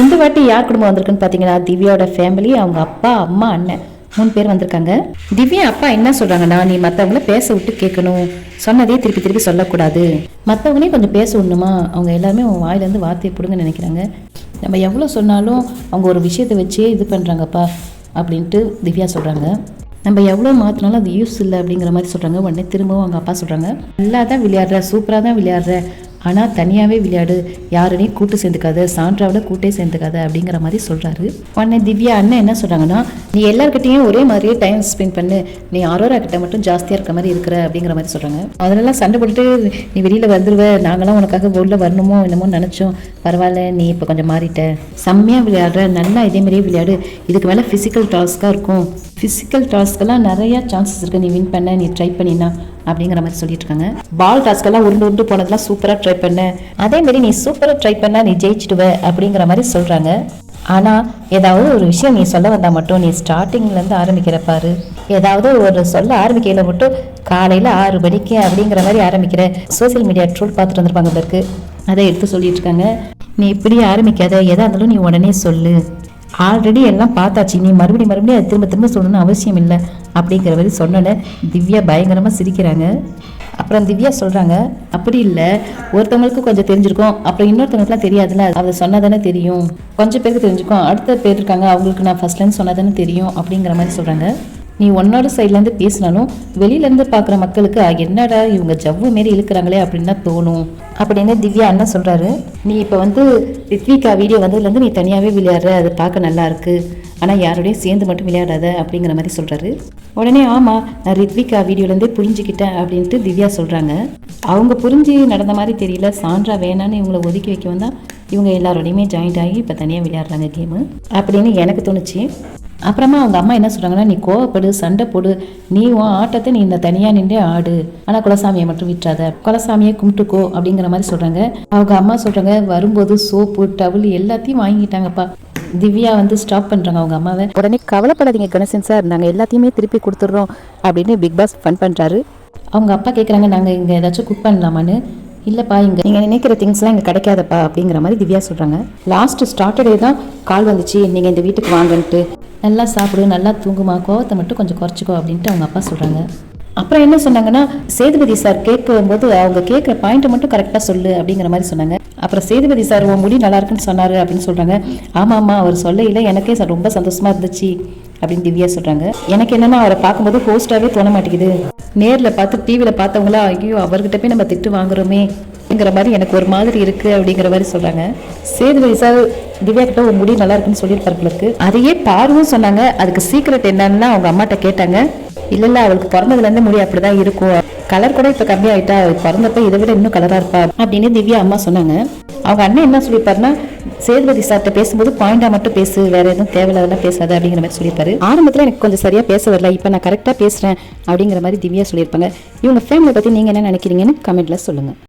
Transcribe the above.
இந்த வாட்டி யார் குடும்பம் வந்திருக்குன்னு பார்த்தீங்கன்னா திவ்யாவோட ஃபேமிலி அவங்க அப்பா அம்மா அண்ணன். மூணு பேர் வந்திருக்காங்க. திவ்யா அப்பா என்ன சொல்றாங்கன்னா நீ மற்றவங்கள பேச விட்டு கேட்கணும். சொன்னதே திருப்பி திருப்பி சொல்லக்கூடாது. மற்றவங்களையும் கொஞ்சம் பேச விடணுமா? அவங்க எல்லாருமே உன் வாயிலேருந்து வார்த்தையை பிடுங்க நினைக்கிறாங்க. நம்ம எவ்வளோ சொன்னாலும் அவங்க ஒரு விஷயத்தை வச்சே இது பண்ணுறாங்கப்பா அப்படின்ட்டு திவ்யா சொல்கிறாங்க நம்ம எவ்வளோ மாற்றினாலும் அது யூஸ் இல்லை அப்படிங்கிற மாதிரி சொல்கிறாங்க உடனே திரும்பவும் அவங்க அப்பா சொல்கிறாங்க நல்லா தான் விளையாடுற சூப்பராக தான் விளையாடுற. ஆனால் தனியாகவே விளையாடு. யாருனே கூட்டு சேர்ந்துக்காத. சான்றாவோட கூட்டே சேர்ந்துக்காத அப்படிங்கிற மாதிரி சொல்கிறாரு உடனே திவ்யா அண்ணன் என்ன சொல்கிறாங்கன்னா நீ எல்லாருக்கிட்டையும் ஒரே மாதிரியே டைம் ஸ்பெண்ட் பண்ணு. நீ ஆரோரா கிட்ட மட்டும் ஜாஸ்தியாக இருக்க மாதிரி இருக்கிற அப்படிங்கிற மாதிரி சொல்கிறாங்க அதெல்லாம் சண்டை போட்டுட்டு நீ வெளியில் வந்துடுவ நாங்களாம் உனக்காக உள்ளே வரணுமோ என்னமோ நினச்சோம். பரவாயில்ல நீ இப்போ கொஞ்சம் மாறிட்ட. செம்மையாக விளையாடுற. நல்லா இதே மாதிரியே விளையாடு. இதுக்கு மேலே ஃபிசிக்கல் டாஸ்க்காக இருக்கும். ஃபிசிக்கல் டாஸ்க்கெல்லாம் நிறையா சான்சஸ் இருக்குது நீ வின் பண்ண நீ ட்ரை பண்ணினா அப்படிங்கிற மாதிரி சொல்லிட்டு இருக்காங்க. பால் டாஸ்க்கெல்லாம் உருண்டு உருண்டு போனதெல்லாம் சூப்பராக ட்ரை பண்ண அதே மாதிரி நீ சூப்பராக ட்ரை பண்ணா நீ ஜெயிச்சிடுவ அப்படிங்கிற மாதிரி சொல்கிறாங்க ஆனால் ஏதாவது ஒரு விஷயம் நீ சொல்ல வந்தால் மட்டும் நீ ஸ்டார்டிங்லேருந்து ஆரம்பிக்கிற பாரு. ஏதாவது ஒரு சொல்ல ஆரம்பிக்கையில் மட்டும் காலையில் ஆறு மணிக்கு அப்படிங்கிற மாதிரி ஆரம்பிக்கிற. சோஷியல் மீடியா ட்ரோல் பார்த்துட்டு வந்திருப்பாங்க போல அதை எடுத்து சொல்லிட்டு இருக்காங்க. நீ இப்படி ஆரம்பிக்காத. எதாக இருந்தாலும் நீ உடனே சொல்லு. ஆல்ரெடி எல்லாம் பார்த்தாச்சு. நீ மறுபடியும் மறுபடியும் அதை திரும்ப திரும்ப சொல்லணும்னு அவசியம் இல்லை. அப்படிங்கிற மாதிரி சொன்னோன்னே திவ்யா பயங்கரமாக சிரிக்கிறாங்க. அப்புறம் திவ்யா சொல்கிறாங்க அப்படி இல்லை. ஒருத்தவங்களுக்கு கொஞ்சம் தெரிஞ்சிருக்கும். அப்புறம் இன்னொருத்தவங்களுக்குலாம் தெரியாதுல்ல. அதை சொன்னால் தானே தெரியும். கொஞ்சம் பேருக்கு தெரிஞ்சுக்கும் அடுத்த பேர் இருக்காங்க. அவங்களுக்கு நான் ஃபஸ்ட்லேருந்து சொன்னால் தானே தெரியும். அப்படிங்கிற மாதிரி சொல்கிறாங்க நீ ஒன்னோட சைட்லேருந்து பேசினாலும் வெளியிலேருந்து பார்க்குற மக்களுக்கு என்னடா இவங்க ஜவ்வு மாரி இழுக்கிறாங்களே அப்படின்னு தான் தோணும். அப்படின்னு திவ்யா அண்ணன் சொல்கிறாரு நீ இப்போ வந்து ரித்விகா வீடியோ வந்ததுலேருந்து நீ தனியாகவே விளையாடுற. அது பார்க்க நல்லா இருக்குது ஆனால் யாரோடையும் சேர்ந்து மட்டும் விளையாடாத அப்படிங்கிற மாதிரி சொல்கிறாரு உடனே ஆமாம் நான் ரித்விகா வீடியோலேருந்தே புரிஞ்சுக்கிட்டேன் அப்படின்ட்டு திவ்யா சொல்கிறாங்க அவங்க புரிஞ்சு நடந்த மாதிரி தெரியல. சான்றா வேணான்னு இவங்களை ஒதுக்கி வைக்க வந்தால் இவங்க எல்லாரோடையுமே ஜாயிண்ட் ஆகி இப்போ தனியாக விளையாடுறாங்க கேமு அப்படின்னு எனக்கு தோணுச்சு. அப்புறமா அவங்க அம்மா என்ன சொல்றாங்கன்னா நீ கோவப்படு சண்டை போடு. நீ உன் ஆட்டத்தை நீ இந்த தனியாக நின்றே ஆடு. ஆனால் குலசாமியை மட்டும் விட்டுறாத. குலசாமியை கும்பிட்டுக்கோ அப்படிங்கிற மாதிரி சொல்றாங்க. அவங்க அம்மா சொல்றாங்க வரும்போது சோப்பு டவுல் எல்லாத்தையும் வாங்கிட்டாங்கப்பா. திவ்யா வந்து ஸ்டாப் பண்றாங்க அவங்க அம்மாவை. உடனே கவலைப்படாதீங்க கணேசன் சார் நாங்கள் எல்லாத்தையுமே திருப்பி கொடுத்துட்றோம் அப்படின்னு பிக் பாஸ் ஃபன் பண்றாரு. அவங்க அப்பா கேட்குறாங்க நாங்கள் இங்கே ஏதாச்சும் குக் பண்ணலாமான்னு? இல்லைப்பா இங்கே நீங்கள் நினைக்கிற திங்ஸ்லாம் இங்கே கிடைக்காதப்பா அப்படிங்கிற மாதிரி திவ்யா சொல்கிறாங்க லாஸ்ட் ஸ்டார்டடே தான் கால் வந்துச்சு. நீங்கள் இந்த வீட்டுக்கு வாங்கன்ட்டு. நல்லா சாப்பிடு நல்லா தூங்குமா கோவத்தை மட்டும் கொஞ்சம் குறைச்சிக்கோ அப்படின்ட்டு அவங்க அப்பா சொல்கிறாங்க அப்புறம் என்ன சொன்னாங்கன்னா சேதுபதி சார் கேட்கும்போது அவங்க கேட்குற பாயிண்ட்டை மட்டும் கரெக்டாக சொல்லு அப்படிங்கிற மாதிரி சொன்னாங்க. அப்புறம் சேதுபதி சார் உன் முடி நல்லா இருக்குன்னு சொன்னாரு அப்படின்னு சொல்கிறாங்க ஆமாம் ஆமாம் அவர் சொல்லையில் எனக்கே சார் ரொம்ப சந்தோஷமா இருந்துச்சு அப்படின்னு திவ்யா சொல்கிறாங்க எனக்கு என்னென்னா அவரை பார்க்கும்போது ஹோஸ்டாகவே தோண மாட்டேங்குது. நேரில் பார்த்து டிவியில் பார்த்தவங்களா ஐயோ அவர்கிட்ட போய் நம்ம திட்டு வாங்குறோமே அப்படிங்கிற மாதிரி எனக்கு ஒரு மாதிரி இருக்குது அப்படிங்கிற மாதிரி சொல்கிறாங்க சேதுபதி சார் திவ்யா கிட்ட ஒரு முடி நல்லா இருக்குன்னு சொல்லியிருப்பார்களுக்கு அதையே பார்வும் சொன்னாங்க. அதுக்கு சீக்கிரட் என்னன்னு அவங்க அம்மாட்ட கேட்டாங்க. இல்லை இல்லை அவளுக்கு பிறந்ததுலேருந்து முடி அப்படி தான் இருக்கும். கலர் கூட இப்போ கம்மியாயிட்டா அவள் பிறந்தப்ப இதை விட இன்னும் கலராக இருப்பா அப்படின்னு திவ்யா அம்மா சொன்னாங்க. அவங்க அண்ணன் என்ன சொல்லியிருப்பாருன்னா சேதுபதி சார்கிட்ட பேசும்போது பாயிண்டா மட்டும் பேசு வேற எதுவும் தேவையில்லாதெல்லாம் பேசாது அப்படிங்கிற மாதிரி சொல்லியிருப்பாரு. ஆரம்பத்தில் எனக்கு கொஞ்சம் சரியா பேச வரல இப்போ நான் கரெக்டாக பேசுகிறேன் அப்படிங்கிற மாதிரி திவ்யா சொல்லியிருப்பாங்க. இவங்க ஃபேமிலி பற்றி நீங்கள் என்ன நினைக்கிறீங்கன்னு கமெண்ட்ல சொல்லுங்கள்